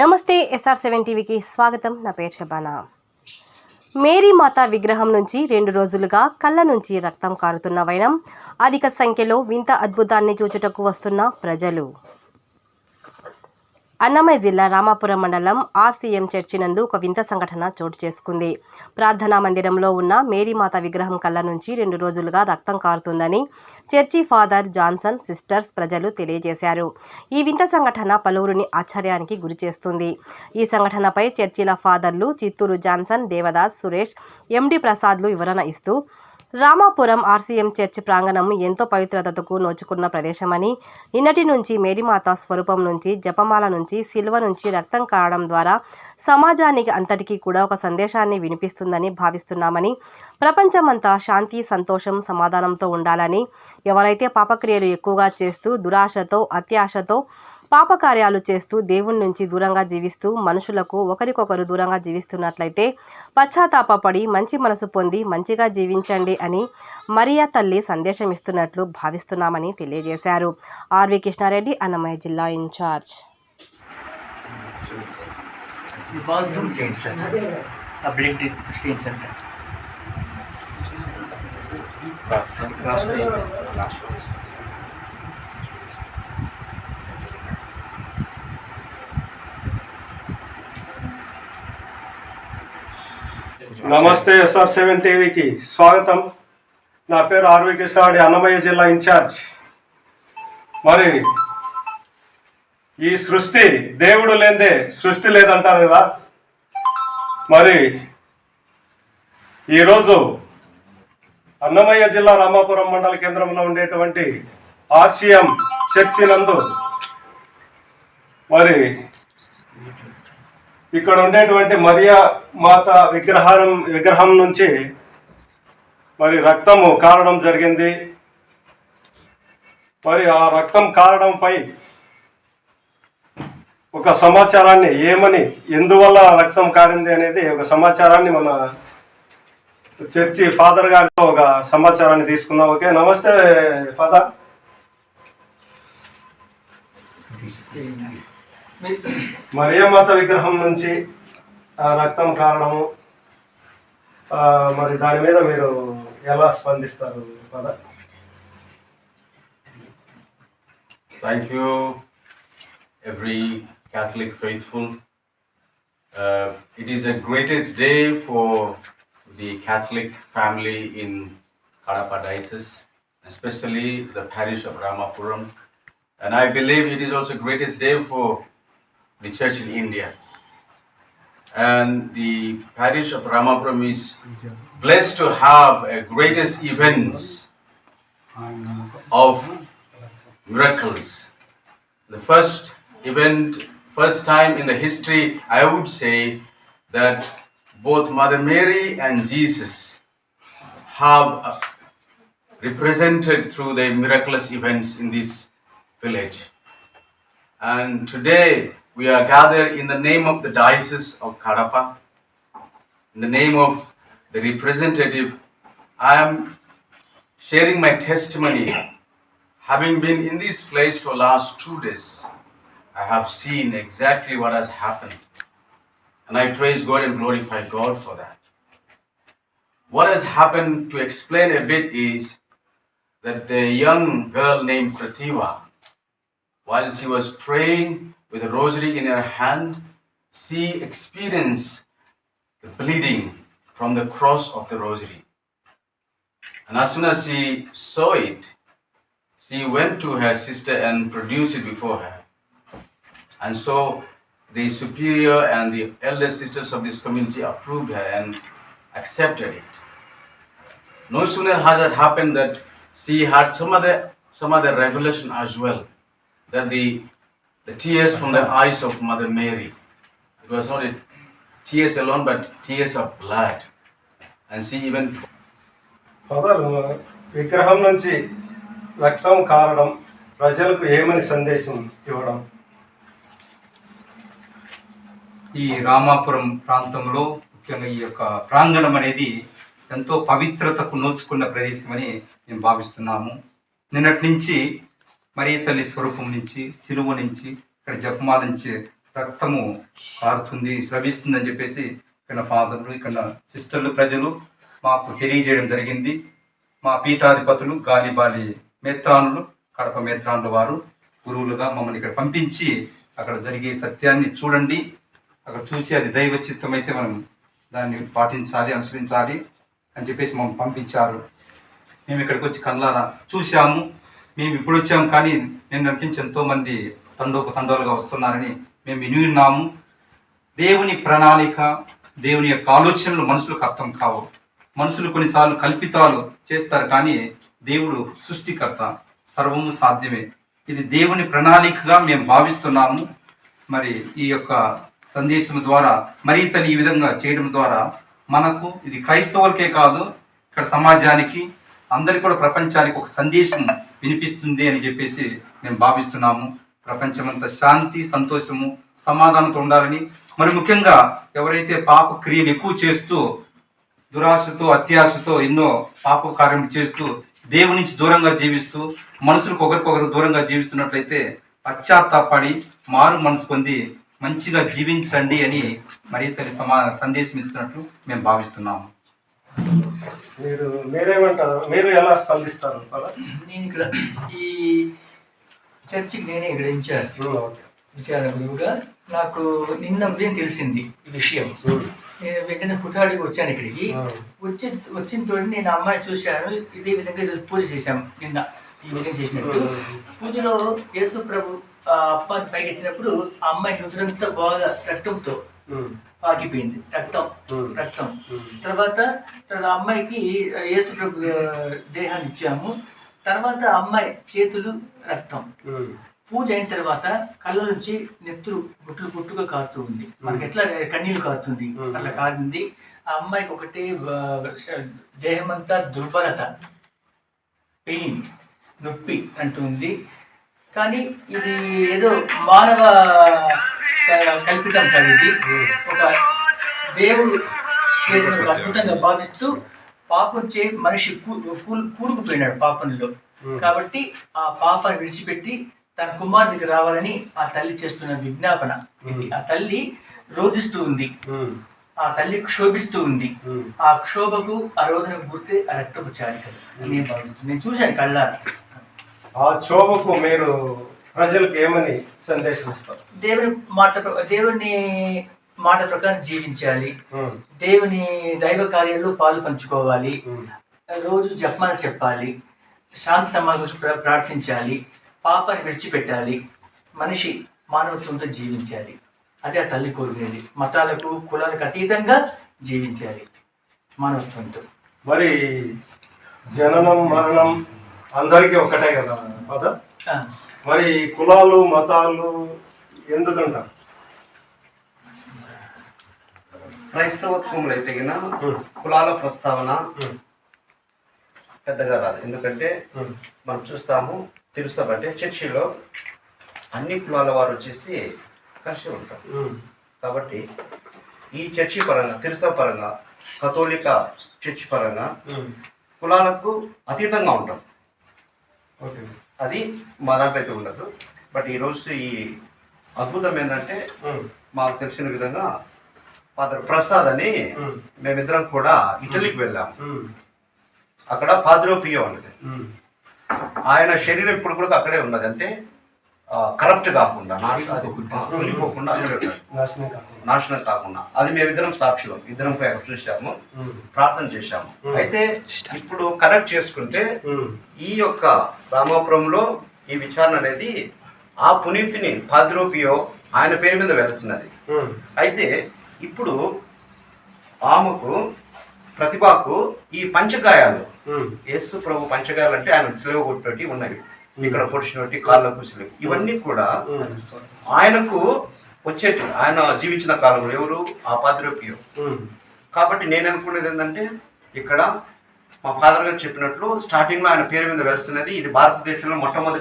నమస్తే SR seven టీవీకి స్వాగతం. నా పేరు శబానా మేరీ మాత విగ్రహం నుంచి రెండు రోజులుగా కళ్ళ నుంచి రక్తం కారుతున్న వైనం అధిక సంఖ్యలో వింత అద్భుతాన్ని చూచుటకు వస్తున్న ప్రజలు. అన్నమయ్య జిల్లా రామాపురం మండలం ఆర్సీఎం చర్చి నందు ఒక వింత సంఘటన చోటు చేసుకుంది. ప్రార్థనా మందిరంలో ఉన్న మేరీమాత విగ్రహం కళ్ళ నుంచి రెండు రోజులుగా రక్తం కారుతుందని చర్చి ఫాదర్ జాన్సన్ సిస్టర్స్ ప్రజలు తెలియజేశారు. ఈ వింత సంఘటన పలువురిని ఆశ్చర్యానికి గురిచేస్తుంది ఈ సంఘటనపై చర్చిల ఫాదర్లు చిత్తూరు జాన్సన్ దేవదాస్ సురేష్ ఎండి ప్రసాద్లు వివరణ ఇస్తూ రామాపురం ఆర్సీఎం చర్చ్ ప్రాంగణం ఎంతో పవిత్రతకు నోచుకున్న ప్రదేశమని. నిన్నటి నుంచి మేరీమాత స్వరూపం నుంచి జపమాల నుంచి శిల్వ నుంచి రక్తం కారడం ద్వారా సమాజానికి అంతటికీ కూడా ఒక సందేశాన్ని వినిపిస్తుందని భావిస్తున్నామని ప్రపంచమంతా శాంతి సంతోషం సమాధానంతో ఉండాలని ఎవరైతే పాపక్రియలు ఎక్కువగా చేస్తూ దురాశతో అత్యాశతో పాపకార్యాలు చేస్తూ దేవుని నుంచి దూరంగా జీవిస్తూ మనుషులకు ఒకరికొకరు దూరంగా జీవిస్తున్నట్లయితే పశ్చాత్తాపడి మంచి మనసు పొంది మంచిగా జీవించండి అని మరియా తల్లి సందేశం ఇస్తున్నట్లు భావిస్తున్నామని తెలియజేశారు. ఆర్వి కృష్ణారెడ్డి అన్నమయ్య జిల్లా ఇన్ఛార్జ్. నమస్తే ఎస్ఆర్ సెవెన్ టీవీకి స్వాగతం. నా పేరు ఆర్వి కృష్ణాడి అన్నమయ్య జిల్లా ఇన్ఛార్జ్. మరి ఈ సృష్టి దేవుడు లేదే సృష్టి లేదంటారు కదా? మరి ఈరోజు అన్నమయ్య జిల్లా రామాపురం మండల కేంద్రంలో ఉండేటువంటి ఆర్సిఎం చర్చి నందు మరి ఇక్కడ ఉండేటువంటి మరియా మాత విగ్రహం విగ్రహం నుంచి మరి రక్తము కారడం జరిగింది. మరి ఆ రక్తం కారడంపై ఒక సమాచారాన్ని ఏమని ఎందువల్ల ఆ రక్తం కారింది అనేది ఒక సమాచారాన్ని మన చర్చి ఫాదర్ గారితో ఒక సమాచారాన్ని తీసుకుందాం. ఓకే నమస్తే ఫాదర్. మరియమాత విగ్రహం నుంచి ఆ రక్తం కారణము ఆ, మరి దాని మీద మీరు ఎలా స్పందిస్తారు పద Thank you, every Catholic faithful. Uh, it is a greatest day for the Catholic family in Kadapa Diocese, especially the parish of Ramapuram. And I believe it is also greatest day for the church in India. And the parish of Ramapuram is blessed to have a greatest events of miracles. The first event, first time in the history, I would say that both Mother Mary and Jesus have uh, represented through the miraculous events in this village. And today we are gathered in the name of the Diocese of Kadapa, in the name of the representative. I am sharing my testimony Having been in this place for last two days, I have seen exactly what has happened. And I praise God and glorify God for that. What has happened, to explain a bit, is that the young girl named Prativa, while she was praying with a rosary in her hand, she experienced the bleeding from the cross of the rosary. And as soon as she saw it, she went to her sister and produced it before her. And so the superior and the elder sisters of this community approved her and accepted it. No sooner has it happened that she had some other some other revelation as well. That the the tears from the eyes of Mother Mary. It was not a tears alone, but tears of blood. And she even father విగ్రహం నుంచి రక్తం కారడం ప్రజలకు ఏమని సందేశం ఇవ్వడం ఈ రామాపురం ప్రాంతంలో ముఖ్యంగా ఈ యొక్క ప్రాంగణం అనేది ఎంతో పవిత్రతకు నోచుకున్న ప్రదేశమని మేము భావిస్తున్నాము నిన్నటి నుంచి మరీ తల్లి స్వరూపం నుంచి సిలువ నుంచి ఇక్కడ జపమాల నుంచి రక్తము కారుతుంది స్రవిస్తుందని చెప్పేసి ఇక్కడ ఫాదర్లు ఇక్కడ సిస్టర్లు ప్రజలు మాకు తెలియజేయడం జరిగింది. మా పీఠాధిపతులు గాలిబాలి మేత్రానులు కడప మేత్రానులు వారు గురువులుగా మమ్మల్ని ఇక్కడ పంపించి అక్కడ జరిగే సత్యాన్ని చూడండి. అక్కడ చూసి అది దైవ చిత్తం అయితే మనం దాన్ని పాటించాలి అనుసరించాలి అని చెప్పేసి మమ్మల్ని పంపించారు. మేము ఇక్కడికి వచ్చి కళ్ళారా చూశాము. మేము ఇప్పుడు వచ్చాము కానీ నేను నడిపించి ఎంతోమంది తండోపు తండోలుగా వస్తున్నారని మేము విని ఉన్నాము. దేవుని ప్రణాళిక దేవుని యొక్క ఆలోచనలు మనుషులకు అర్థం కావు. మనుషులు కొన్నిసార్లు కల్పితాలు చేస్తారు కానీ దేవుడు సృష్టికర్త సర్వము సాధ్యమే. ఇది దేవుని ప్రణాళికగా మేము భావిస్తున్నాము. మరి ఈ యొక్క సందేశం ద్వారా మరి తను ఈ విధంగా చేయడం ద్వారా మనకు ఇది క్రైస్తవులకే కాదు ఇక్కడ సమాజానికి అందరికీ కూడా ప్రపంచానికి ఒక సందేశం వినిపిస్తుంది అని చెప్పేసి మేము భావిస్తున్నాము. ప్రపంచమంతా శాంతి సంతోషము సమాధానంతో ఉండాలని. మరి ముఖ్యంగా ఎవరైతే పాప క్రియలు ఎక్కువ చేస్తూ దురాశతో అత్యాశతో ఎన్నో పాప కార్యములు చేస్తూ దేవుని నుంచి దూరంగా జీవిస్తూ మనుషులకు ఒకరికొకరు దూరంగా జీవిస్తున్నట్లయితే పశ్చాత్తాపడి మారు మనసు పొంది మంచిగా జీవించండి అని మరి తల్లి సమా సందేశం ఇస్తున్నట్లు మేము భావిస్తున్నాము. మీరు మీరేమంటారు? మీరు ఎలా స్పందిస్తారు నేను ఇక్కడ ఈ చర్చికి నేనే ఇక్కడ ఇన్ఛార్జ్ ఓకే. విచార గురువుగా నాకు నిన్న ఉదయం తెలిసింది ఈ విషయం. నేను వెంటనే పుటాడికి వచ్చాను ఇక్కడికి. వచ్చి వచ్చిన తోటి నేను అమ్మాయి చూశాను. ఇదే విధంగా పూజ చేశాం నిన్న ఈ విధంగా చేసినట్టు. పూజలో యేసు ప్రభు ఆ అప్పాన్ని పైకి ఎత్తినప్పుడు ఆ అమ్మాయి నుదురంతా బాగా రక్తంతో ఆగిపోయింది రక్తం. రక్తం. తర్వాత అమ్మాయికి ప్రభు ఆ, దేహాన్ని ఇచ్చాము తర్వాత అమ్మాయి చేతులు రక్తం. పూజ అయిన తర్వాత కళ్ళ నుంచి నెత్తురు గుట్లు గుట్టుగా కారుతూ ఉంది మనకి ఎట్లా కన్నీళ్ళు కారుతుంది. అట్లా కారింది. ఆ అమ్మాయికి ఒకటి దేహం అంతా దుర్బలత. పెయిన్ నొప్పి అంటుంది. కానీ ఇది ఏదో మానవ కల్పితం కాదు ఇది ఒక దేవుడు చేసిన ఒక అద్భుతంగా భావిస్తూ పాపం చే మనిషి కూ- కూ- కూరుకుపోయినాడు పాపంలో. కాబట్టి ఆ పాపాన్ని విడిచిపెట్టి తన కుమారుడికి రావాలని ఆ తల్లి చేస్తున్న విజ్ఞాపన. ఇది ఆ తల్లి రోధిస్తూ ఉంది. ఆ తల్లి క్షోభిస్తూ ఉంది. ఆ క్షోభకు ఆ రోదన గుర్తే ఆ రక్తపు చారికలు అని నేను భావిస్తున్నాను నేను చూశాను కళ్ళారా? ఆ క్షోభకు మీరు ప్రజలకు ఏమని సందేశం ఇస్తారు? దేవుని మాట దేవుని మాట ప్రకారం జీవించాలి. దేవుని దైవ కార్యాల్లో పాలు పంచుకోవాలి. రోజు జపమాల చెప్పాలి. శాంతి సమాజం ప్రార్థించాలి. పాపాన్ని విడిచిపెట్టాలి. మనిషి మానవత్వంతో జీవించాలి. అదే ఆ తల్లి కోరుకునేది. మతాలకు కులాలకు అతీతంగా జీవించాలి. మానవత్వంతో మరి జననం మరణం అందరికీ ఒకటే కదా మరి కులాలు మతాలు ఎందుకంటారు? క్రైస్తవత్వంలో అయితే కులాల ప్రస్తావన పెద్దగా రాదు. ఎందుకంటే మనం చూస్తాము తిరుసభ అంటే చర్చిలో అన్ని కులాల వారు వచ్చేసి కలిసి ఉంటారు. కాబట్టి ఈ చర్చి పరంగా తిరుసభ పరంగా కథోలిక చర్చి పరంగా కులాలకు అతీతంగా ఉంటాం. ఓకే. అది మా దాంట్లో అయితే ఉండదు. బట్ ఈరోజు ఈ అద్భుతం ఏంటంటే మాకు తెలిసిన విధంగా ఫాదర్ ప్రసాద్ అని మేమిద్దరం కూడా ఇటలీకి వెళ్ళాము అక్కడ పాద్రోపియో ఉన్నది ఆయన శరీరం ఇప్పుడు కూడా అక్కడే ఉన్నది. అంటే కరప్ట్ కాకుండా నాశ- అది, ఆ, కూలిపోకుండా అక్కడే ఉన్నది. నాశనం కాకుండా అది మేమిద్దరం సాక్షులం. ఇద్దరం పోయి అక్కడ చూసాము ప్రార్థన చేశాము. అయితే ఇప్పుడు కనెక్ట్ చేసుకుంటే ఈ యొక్క రామాపురంలో ఈ విచారణ అనేది ఆ పునీతిని పాద్రోపియో ఆయన పేరు మీద వెలుస్తున్నది అయితే ఇప్పుడు ఆమెకు ప్రతిభకు ఈ పంచగాయాలు యేసు ప్రభు పంచగాయాలు అంటే ఆయన సిలువ కొట్టి ఉన్నవి. ఇక్కడ పొడిచినట్టు కాళ్ళకు సిలువ ఇవన్నీ కూడా ఆయనకు వచ్చేటి ఆయన జీవించిన కాలంలో ఎవరు? ఆ పాద్రోపియో కాబట్టి నేను అనుకునేది ఏంటంటే ఇక్కడ మా ఫాదర్ గారు చెప్పినట్లు స్టార్టింగ్లో ఆయన పేరు మీద వెలుస్తున్నది ఇది భారతదేశంలో మొట్టమొదటి